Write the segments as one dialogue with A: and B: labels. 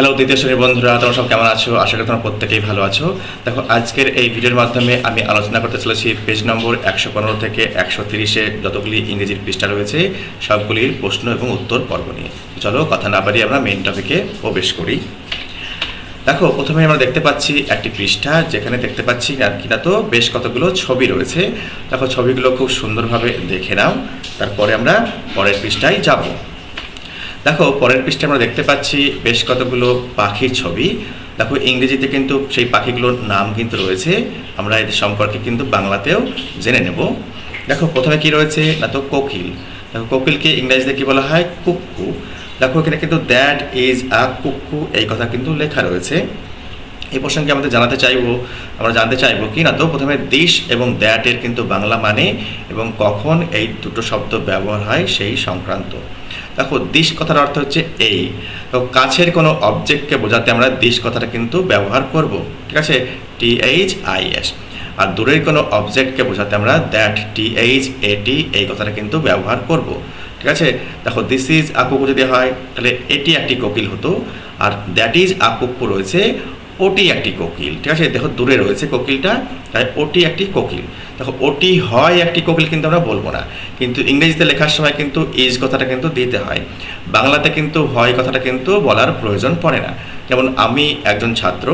A: Hello দ্বিতীয় শ্রেণির বন্ধুরা, তোমরা সব কেমন আছো? আশা করি তোমরা প্রত্যেকেই ভালো আছো। দেখো, আজকের এই ভিডিওর মাধ্যমে আমি আলোচনা করতে চলেছি পেজ নম্বর একশো পনেরো থেকে একশো তিরিশে, যতগুলি ইংরেজির পৃষ্ঠা রয়েছে, সবগুলির প্রশ্ন এবং উত্তর পর্ব নিয়ে। চলো, কথা না পারি আমরা মেন টপিকে প্রবেশ করি। দেখো, প্রথমে আমরা দেখতে পাচ্ছি একটি পৃষ্ঠা, যেখানে দেখতে পাচ্ছি কিনা তো বেশ কতগুলো ছবি রয়েছে। দেখো, ছবিগুলো খুব সুন্দরভাবে দেখে নাও। তারপরে আমরা পরের পৃষ্ঠায় যাব। দেখো, পরের পৃষ্ঠে আমরা দেখতে পাচ্ছি বেশ কতগুলো পাখির ছবি। দেখো, ইংরেজিতে কিন্তু সেই পাখিগুলোর নাম কিন্তু রয়েছে। আমরা এদের সম্পর্কে কিন্তু বাংলাতেও জেনে নেব। দেখো, প্রথমে কি রয়েছে? না তো কোকিল। দেখো, কোকিলকে ইংরেজিতে কি বলা হয়? কুক্কু দেখো, এখানে কিন্তু দ্যাট ইজ আ কুক্কু এই কথা কিন্তু লেখা রয়েছে। এই প্রসঙ্গে আমাদের জানাতে চাইব, আমরা জানতে চাইব কি না তো? প্রথমে দিশ এবং দ্যাটের কিন্তু বাংলা মানে এবং কখন এই দুটো শব্দ ব্যবহার হয় সেই সংক্রান্ত। দেখো, দিশ কথার অর্থ হচ্ছে এই। তো কাছের কোনো অবজেক্টকে বোঝাতে আমরা দিশ কথাটা কিন্তু ব্যবহার করব। ঠিক আছে? টি এইচ আই এস আর দূরের কোনো অবজেক্টকে বোঝাতে আমরা দ্যাট টি এইচ এ টি এই কথাটা কিন্তু ব্যবহার করব। ঠিক আছে? দেখো দিস ইজ আকুকু যদি হয়, তাহলে এটি একটি কোকিল হতো। আর দ্যাট ইজ আকুকু রয়েছে ওটি একটি কোকিল, ঠিক আছে? দেখো দূরে রয়েছে কোকিলটা, তাই ওটি একটি কোকিল। দেখো, ওটি হয় একটি কোকিল কিন্তু আমরা বলব না, কিন্তু ইংরেজিতে লেখার সময় কিন্তু ইজ কথাটা কিন্তু দিতে হয়। বাংলাতে কিন্তু হয় কথাটা কিন্তু বলার প্রয়োজন পড়ে না। যেমন, আমি একজন ছাত্র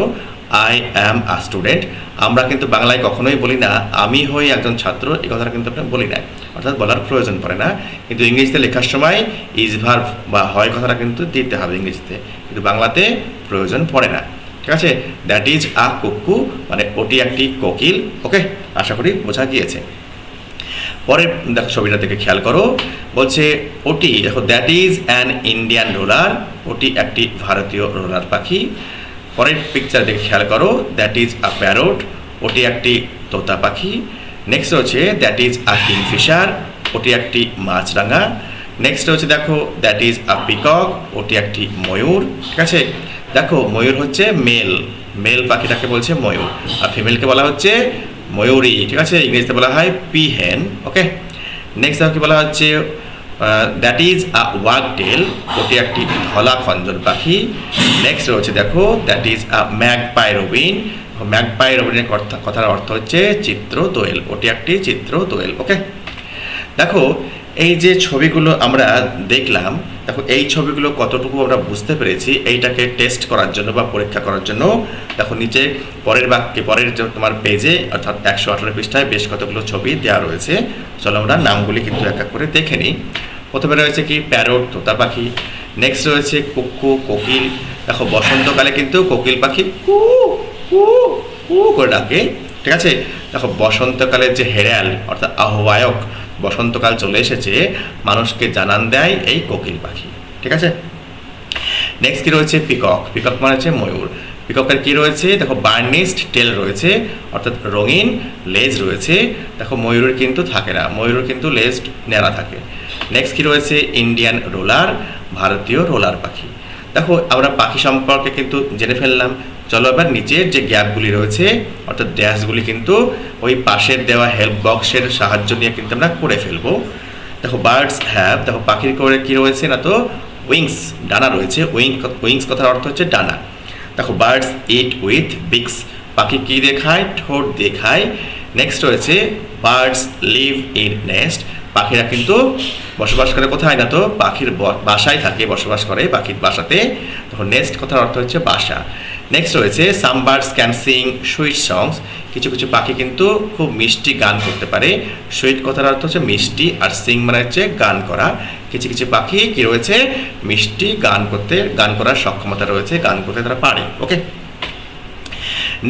A: আই অ্যাম আ স্টুডেন্ট আমরা কিন্তু বাংলায় কখনোই বলি না, আমি হই একজন ছাত্র, এই কথাটা কিন্তু আমরা বলি না, অর্থাৎ বলার প্রয়োজন পড়ে না। কিন্তু ইংরেজিতে লেখার সময় ইজ ভার্ভ বা হয় কথাটা কিন্তু দিতে হবে ইংরেজিতে, কিন্তু বাংলাতে প্রয়োজন পড়ে না। ঠিক আছে? দ্যাট ইজ আ কুক্কু মানে ওটি একটি কোকিল ওকে আশা করি বোঝা গিয়েছে। পরে দেখো ছবিটা থেকে খেয়াল করো, বলছে ওটি, দেখো that is an Indian roller ওটি একটি ভারতীয় রোলার পাখি। পরের পিকচার দেখে খেয়াল করো দ্যাট ইজ আ প্যারোট ওটি একটি তোতা পাখি। নেক্সট হচ্ছে দ্যাট ইজ আ কিংফিশার ওটি একটি মাছরাঙা। নেক্সট হচ্ছে, দেখো দ্যাট ইজ আ পিকক ওটি একটি ময়ূর, ঠিক আছে? দেখো, ময়ূর হচ্ছে মেল মেল পাখিটাকে বলছে ময়ূর। আর ফিমেলকে বলা হচ্ছে ময়ূরী, ঠিক আছে? ইংরেজিতে বলা হয় পি হেন ওকে নেক্সট দেখো কি বলা হচ্ছে? That is a wagtail ওটি একটি ধলা খঞ্জন পাখি। নেক্সট রয়েছে দেখো that is a magpie robin magpie রবিনের কথা, কথার অর্থ হচ্ছে চিত্র দোয়েল ওটি একটি চিত্র দোয়েল ওকে দেখো এই যে ছবিগুলো আমরা দেখলাম, দেখো, এই ছবিগুলো কতটুকু আমরা বুঝতে পেরেছি, এইটাকে টেস্ট করার জন্য বা পরীক্ষা করার জন্য। দেখো, নিচে পরের বাক্যে, পরের তোমার পেজে অর্থাৎ একশো আঠারো পৃষ্ঠায় বেশ কতগুলো ছবি দেওয়া রয়েছে। চলো আমরা নামগুলি কিন্তু এক এক করে দেখে নিই। প্রথমে রয়েছে কি? প্যারট, তোতা পাখি। নেক্সট রয়েছে কুক্কু কোকিল। দেখো, বসন্তকালে কিন্তু কোকিল পাখি কু কু কু করে ডাকে। ঠিক আছে? দেখো, বসন্তকালের যে হেরাল অর্থাৎ আহ্বায়ক বসন্তকাল চলে এসেছে, মানুষকে জানান দেয় এই কোকিল পাখি। ঠিক আছে? নেক্সট কি রয়েছে? পিকক। পিকক মানে হচ্ছে ময়ূর। পিককের কি রয়েছে? দেখো বার্নিস্ট টেল রয়েছে, অর্থাৎ রঙিন লেজ রয়েছে। দেখো, ময়ূরের কিন্তু থাকে না। ময়ূরের কিন্তু লেজ নেড়া থাকে। নেক্সট কি রয়েছে? ইন্ডিয়ান রোলার ভারতীয় রোলার পাখি। দেখো, আমরা পাখি সম্পর্কে কিন্তু জেনে ফেললাম। চলো এবার নিচের যে গ্যাপগুলি রয়েছে, অর্থাৎ ড্যাশগুলি কিন্তু ওই পাশের দেওয়া হেল্প বক্সের সাহায্য নিয়ে কিন্তু আমরা করে ফেলব। দেখো বার্ডস হ্যাভ দেখো পাখির করে কী রয়েছে না তো? উইংস ডানা রয়েছে। উইং উইংস কথার অর্থ হচ্ছে ডানা। দেখো বার্ডস ইট উইথ বিক্স পাখি কী দিয়ে খায় ঠোঁট দিয়ে খায় নেক্সট রয়েছে বার্ডস লিভ ইন নেস্ট পাখিরা কিন্তু বসবাস করে কোথায় না তো? পাখির বাসায় থাকে, বসবাস করে পাখির বাসাতে। তখন নেক্সট কথার অর্থ হচ্ছে বাসা। নেক্সট রয়েছে সাম্বার্স birds can sing sweet songs. কিছু কিছু পাখি কিন্তু খুব মিষ্টি গান করতে পারে। সুইট কথার অর্থ হচ্ছে মিষ্টি আর সিং মানে হচ্ছে গান করা। কিছু কিছু পাখি কি রয়েছে? মিষ্টি গান করতে, গান করার সক্ষমতা রয়েছে, গান করতে তারা পারে। ওকে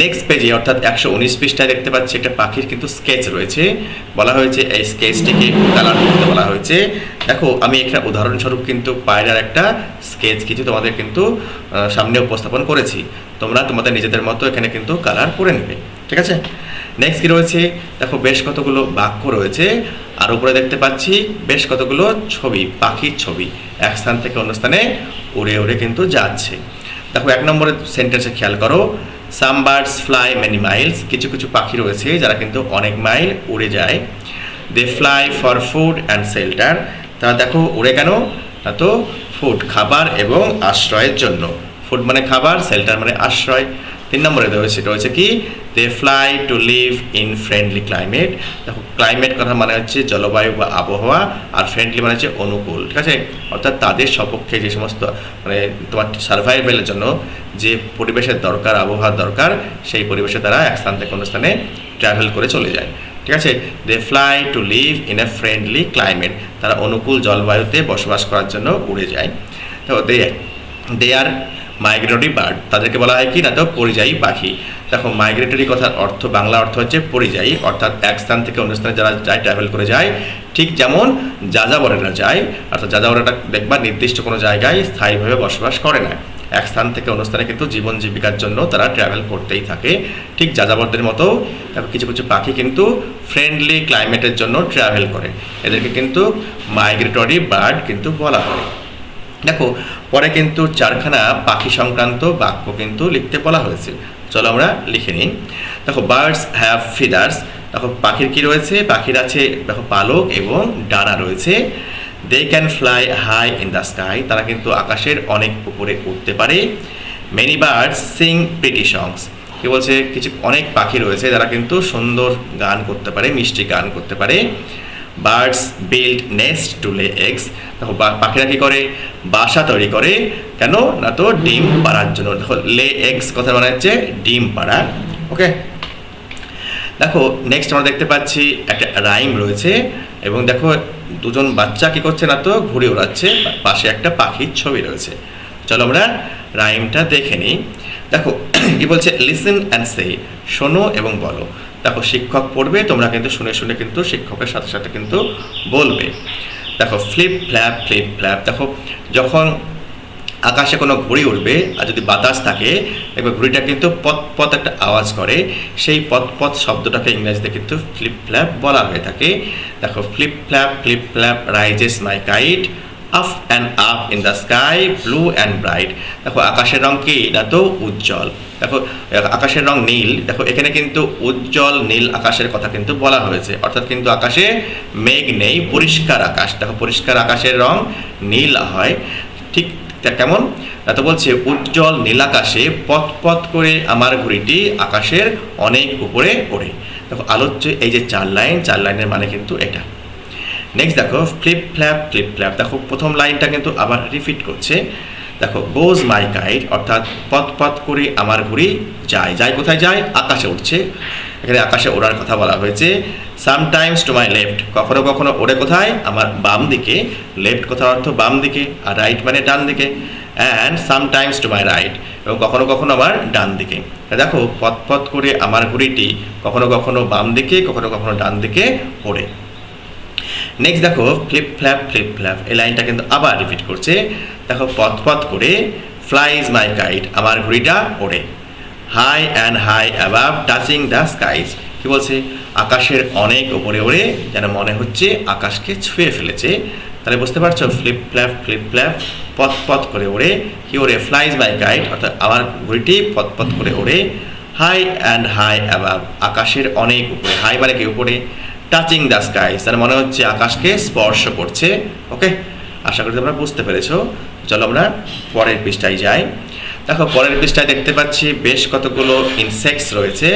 A: নেক্সট পেজে অর্থাৎ একশো উনিশ পৃষ্ঠায় দেখতে পাচ্ছি, একটা পাখির কিন্তু স্কেচ রয়েছে। বলা হয়েছে, এই স্কেচটিকে কালার করতে বলা হয়েছে। দেখো, আমি এখানে উদাহরণস্বরূপ কিন্তু পায়রার একটা স্কেচ কিছু তোমাদের কিন্তু সামনে উপস্থাপন করেছি। তোমরা তোমাদের নিজেদের মতো এখানে কিন্তু কালার করে নেবে, ঠিক আছে? নেক্সট কী রয়েছে? দেখো, বেশ কতগুলো বাক্য রয়েছে। আর উপরে দেখতে পাচ্ছি, বেশ কতগুলো ছবি, পাখির ছবি। এক স্থান থেকে অন্য স্থানে উড়ে উড়ে কিন্তু যাচ্ছে। দেখো, এক নম্বরের সেন্টেন্সে খেয়াল করো। Some birds fly many miles কিছু কিছু পাখি রয়েছে যারা কিন্তু অনেক মাইল উড়ে যায়। They fly for food and shelter তারা দেখো, উড়ে কেন? না তো ফুড খাবার এবং আশ্রয়ের জন্য। ফুড মানে খাবার শেল্টার মানে আশ্রয়। তিন নম্বরে রয়েছে রয়েছে কি? They fly to live in friendly climate দেখো ক্লাইমেট কথা মানে হচ্ছে জলবায়ু বা আবহাওয়া, আর ফ্রেন্ডলি মানে হচ্ছে অনুকূল, ঠিক আছে? অর্থাৎ তাদের সপক্ষে যে সমস্ত মানে তোমার সার্ভাইভেলের জন্য যে পরিবেশের দরকার, আবহাওয়ার দরকার, সেই পরিবেশে তারা এক স্থান থেকে অন্য স্থানে ট্রাভেল করে চলে যায়, ঠিক আছে? They fly to live in a friendly climate তারা অনুকূল জলবায়ুতে বসবাস করার জন্য উড়ে যায়। তো দে দে আর মাইগ্রেটরি বার্ড তাদেরকে বলা হয় কি? না তো পরিযায়ী পাখি। দেখো মাইগ্রেটরি কথার অর্থ, বাংলা অর্থ হচ্ছে পরিযায়ী, অর্থাৎ এক স্থান থেকে অন্য স্থানে যারা যায় ট্রাভেল করে যায়, ঠিক যেমন যাযাবরেরা যায়, অর্থাৎ যাযাবরেরা দেখবা নির্দিষ্ট কোনো জায়গায় স্থায়ীভাবে বসবাস করে না। এক স্থান থেকে অন্য স্থানে কিন্তু জীবন জীবিকার জন্য তারা ট্রাভেল করতেই থাকে। ঠিক যাযাবরদের মতো কিছু কিছু পাখি কিন্তু ফ্রেন্ডলি ক্লাইমেটের জন্য ট্রাভেল করে। এদেরকে কিন্তু মাইগ্রেটরি বার্ড কিন্তু বলা হয়। দেখো, পরে কিন্তু চারখানা পাখি সংক্রান্ত বাক্য কিন্তু লিখতে বলা হয়েছে। চলো আমরা লিখে নিই। দেখো বার্ডস হ্যাভ ফিদার্স দেখো, পাখির কি রয়েছে? পাখির আছে, দেখো, পালক এবং ডানা রয়েছে। They can fly high in the sky তারা কিন্তু আকাশের অনেক উপরে উঠতে পারে। Many birds sing pretty songs কি বলছে? কিছু অনেক পাখি রয়েছে যারা কিন্তু সুন্দর গান করতে পারে, মিষ্টি গান করতে পারে। Birds build nest to lay eggs দেখো পাখিরা কি করে? বাসা তৈরি করে। কেন? না তো ডিম পাড়ার জন্য। দেখো লে এগস কথা মানে হচ্ছে ডিম পাড়া। ওকে দেখো নেক্সট আমরা দেখতে পাচ্ছি একটা রাইম রয়েছে। এবং দেখো, দুজন বাচ্চা কি করছে না তো? ঘুরে ওড়াচ্ছে। পাশে একটা পাখির ছবি রয়েছে। চলো আমরা রাইমটা দেখে নিই। দেখো, কি বলছে? লিসেন অ্যান্ড সে শোনো এবং বলো। দেখো, শিক্ষক পড়বে, তোমরা কিন্তু শুনে শুনে কিন্তু শিক্ষকের সাথে সাথে কিন্তু বলবে। দেখো ফ্লিপ ফ্ল্যাপ ফ্লিপ ফ্ল্যাপ দেখো, যখন আকাশে কোনো ঘুড়ি উঠবে আর যদি বাতাস থাকে, দেখবে ঘুড়িটা কিন্তু পথ পথ একটা আওয়াজ করে। সেই পথ পথ শব্দটাকে ইংরেজিতে কিন্তু ফ্লিপ ফ্ল্যাপ বলা হয়ে থাকে। দেখো flip flap flip flap rises my kite up and up in the sky blue and bright দেখো আকাশের রং কি না তো উজ্জ্বল দেখো আকাশের রং নীল দেখো এখানে কিন্তু উজ্জ্বল নীল আকাশের কথা কিন্তু বলা হয়েছে অর্থাৎ কিন্তু আকাশে মেঘ নেই পরিষ্কার আকাশ দেখো পরিষ্কার আকাশের রং নীল হয় ঠিক কেমন তো বলছে উজ্জ্বল নীলাকাশে পথ পথ করে আমার ঘড়িটি আকাশের অনেক উপরে ওড়ে দেখো আলোচ্য এই যে চার লাইন চার লাইনের মানে কিন্তু এটা নেক্সট দেখো ফ্লিপ ফ্ল্যাপ ফ্লিপ ফ্ল্যাপ দেখো, প্রথম লাইনটা কিন্তু আবার রিপিট করছে। দেখো গোজ মাই গাইড অর্থাৎ পথ পথ করে আমার ঘুড়ি যায়। যায় কোথায় যায়? আকাশে উঠছে। এখানে আকাশে ওড়ার কথা বলা হয়েছে। সামটাইমস টু মাই লেফট কখনো কখনো ওড়ে কোথায়? আমার বাম দিকে। লেফট কোথাও অর্থ বাম দিকে, আর রাইট মানে ডান দিকে। And sometimes to my right এবং কখনো কখনো আমার ডান দিকে। দেখো, পথ পথ করে আমার ঘুড়িটি কখনো কখনো বাম দিকে, কখনো কখনো ডান দিকে ওড়ে। নেক্সট দেখো ফ্লিপ ফ্ল্যাপ ফ্লিপ ফ্ল্যাপ এই লাইনটা কিন্তু আবার রিপিট করছে। দেখো, পথ পথ করে ফ্লাইজ মাই কাইট আমার ঘুড়িটা ওড়ে। High and high above touching the skies কী বলছে? আকাশের অনেক ওপরে ওড়ে, যেন মনে হচ্ছে আকাশকে ছুঁয়ে ফেলেছে। তাহলে বুঝতে পারছ ফ্লিপ ফ্ল্যাপ ফ্লিপ ফ্ল্যাপ পথ পথ করে ওড়ে। কি ওড়ে? ফ্লাইজ মাই গাইড অর্থাৎ আমার ঘুড়িটি পথ পথ করে ওড়ে। হাই অ্যান্ড হাই অ্যাবাভ আকাশের অনেক উপরে। হাই মানে কি উপরে? টাচিং দ্য স্কাইস তার মনে হচ্ছে আকাশকে স্পর্শ করছে ওকে আশা করি তোমরা বুঝতে পেরেছ। চলো আমরা পরের পৃষ্ঠায় যাই। দেখো, পরের পৃষ্ঠায় দেখতে পাচ্ছি বেশ কতগুলো ইনসেক্টস রয়েছে।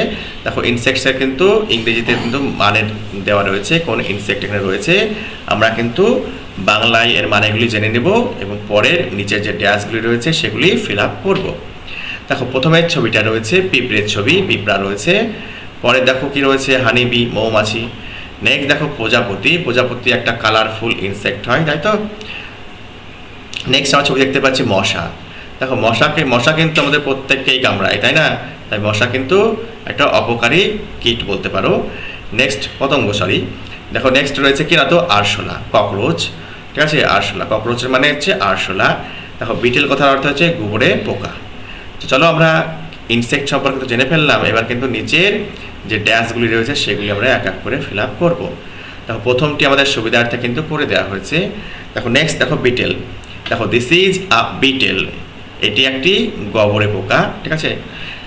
A: দেখো ইনসেক্টসের কিন্তু ইংরেজিতে কিন্তু মানের দেওয়া রয়েছে, কোন ইনসেক্ট এখানে রয়েছে। আমরা কিন্তু বাংলায় এর মানেগুলি জেনে নেব এবং পরের নিচের যে ড্যাশগুলি রয়েছে সেগুলি ফিল আপ করব। দেখো, প্রথমের ছবিটা রয়েছে, পিঁপড়ের ছবি, পিঁপড়া রয়েছে। পরে দেখো কি রয়েছে, হানিবি, মৌমাছি। নেক্সট দেখো প্রজাপতি। প্রজাপতি একটা কালারফুল ইনসেক্ট হয়, তাই তো? নেক্সট আমরা ছবি দেখতে পাচ্ছি মশা। দেখো মশাকে মশা কিন্তু আমাদের প্রত্যেককেই কামড়ায়, তাই না? তাই মশা কিন্তু একটা অপকারী কীট বলতে পারো। নেক্সট পতঙ্গ সরি দেখো নেক্সট রয়েছে কি না তো? আরশোলা, ককরোচ। ঠিক আছে? আরশোলা, ককরোচের মানে হচ্ছে আরশোলা। দেখো বিটেল কথার অর্থ হচ্ছে গোবরে পোকা। তো চলো আমরা ইনসেক্ট সম্পর্কে তো জেনে ফেললাম, এবার কিন্তু নিচের যে ড্যাশগুলি রয়েছে সেগুলি আমরা এক এক করে ফিল আপ করব। দেখো, প্রথমটি আমাদের সুবিধার্থে কিন্তু করে দেওয়া হয়েছে। দেখো নেক্সট দেখো বিটেল দেখো দিস ইজ আ বিটেল এটি একটি গবরে পোকা, ঠিক আছে?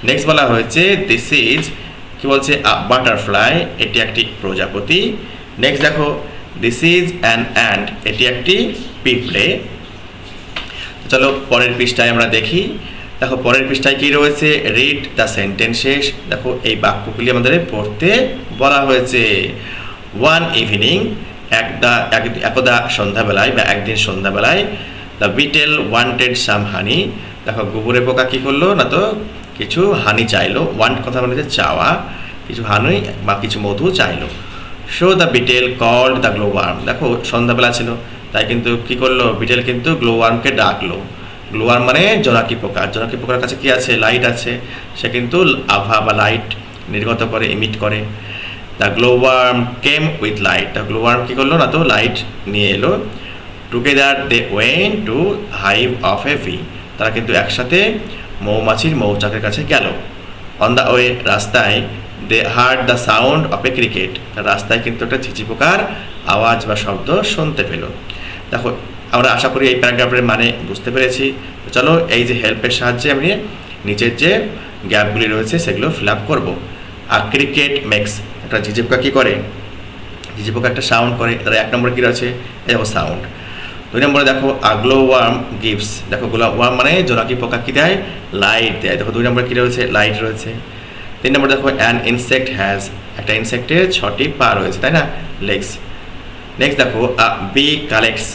A: নেক্সট বলা হয়েছে দিস ইজ কি বলছে? আ বাটারফ্লাই এটি একটি প্রজাপতি। নেক্সট দেখো দিস ইজ অ্যান অ্যান্ড এটি একটি পিঁপড়ে। চলো, পরের পৃষ্ঠায় আমরা দেখি। দেখো, পরের পৃষ্ঠায় কি রয়েছে? রিড দ্য সেন্টেন্সেস দেখো, এই বাক্যগুলি আমাদের পড়তে বলা হয়েছে। ওয়ান ইভিনিং একদা এক- একদা সন্ধ্যাবেলায় বা একদিন সন্ধ্যাবেলায় the beetle wanted some honey দেখো, গোবরে পোকা কী করল? না তো, কিছু হানি চাইলো। ওয়ান্ট কথা মানে চাওয়া। কিছু হানি বা কিছু মধু চাইলো। So the beetle called the glow worm দেখো, সন্ধ্যাবেলা ছিল, তাই কিন্তু কি করল? বিটেল কিন্তু গ্লো ওয়ার্মকে ডাকলো। গ্লো ওয়ার্ম মানে জোনাকি পোকা। জোনাকি পোকার কাছে কি আছে? লাইট আছে। সে কিন্তু আভা বা লাইট নির্গত করে ইমিট করে। The glow worm came with light. The glow worm কী করল না তো? লাইট নিয়ে এলো। Together they went to hive of a bee. তারা কিন্তু একসাথে মৌমাছির মৌচাকের কাছে গেল। অন দ্য ওয়ে রাস্তায় they heard the sound of a cricket. রাস্তায় কিন্তু একটা ঝিঝি পোকার আওয়াজ বা শব্দ শুনতে পেল। দেখো আমরা আশা করি এই প্যারাগ্রাফের মানে বুঝতে পেরেছি। তো চলো, এই যে হেল্পের সাহায্যে আমি নিচের যে গ্যাপগুলি রয়েছে, সেগুলো ফিল আপ করব। আর ক্রিকেট মেক্স একটা ঝিঝি কী করে? ঝিঝি পোকা একটা সাউন্ড করে তার এক নম্বর কী রয়েছে? এরকম সাউন্ড দুই নম্বরে দেখো আগলো ওয়ার্ম গিফটস দেখো গোলা ওয়ার্ম মানে জোনাকি পোকা কী দেয়? লাইট দেয়। দেখো, দুই নম্বরে কী রয়েছে? লাইট রয়েছে। তিন নম্বর দেখো অ্যান ইনসেক্ট হ্যাজ একটা ইনসেক্টের ছটি পা রয়েছে, তাই না? লেগস নেক্সট দেখো বি কালেক্টস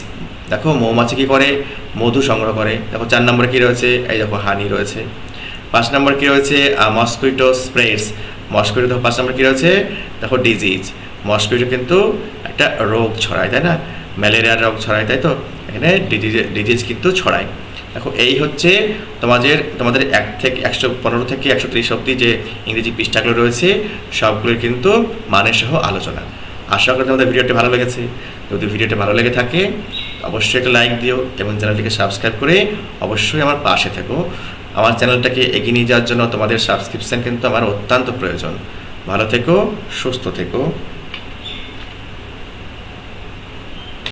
A: দেখো, মৌমাছি কী করে? মধু সংগ্রহ করে। দেখো, চার নম্বরে কী রয়েছে? এই দেখো হানি রয়েছে। পাঁচ নম্বর কী রয়েছে? মস্কুইটো স্প্রেডস মস্কুইটো দেখো, পাঁচ নম্বর কী রয়েছে? দেখো ডিজিজ মস্কুইটো কিন্তু একটা রোগ ছড়ায়, তাই না? ম্যালেরিয়ার রোগ ছড়ায়, তাই তো? এখানে ডিজিজ ডিজিজ কিন্তু ছড়ায়। দেখো, এই হচ্ছে তোমাদের তোমাদের এক থেকে একশো পনেরো থেকে একশো ত্রিশ অব্দি যে ইংরেজি পৃষ্ঠাগুলো রয়েছে, সবগুলোর কিন্তু মানে সহ আলোচনা। আশা করি তোমাদের ভিডিওটি ভালো লেগেছে। যদি ভিডিওটি ভালো লেগে থাকে অবশ্যই একটা লাইক দিও এবং চ্যানেলটিকে সাবস্ক্রাইব করে অবশ্যই আমার পাশে থেকো। আমার চ্যানেলটাকে এগিয়ে নিয়ে যাওয়ার জন্য তোমাদের সাবস্ক্রিপশান কিন্তু আমার অত্যন্ত প্রয়োজন। ভালো থেকো, সুস্থ থেকো।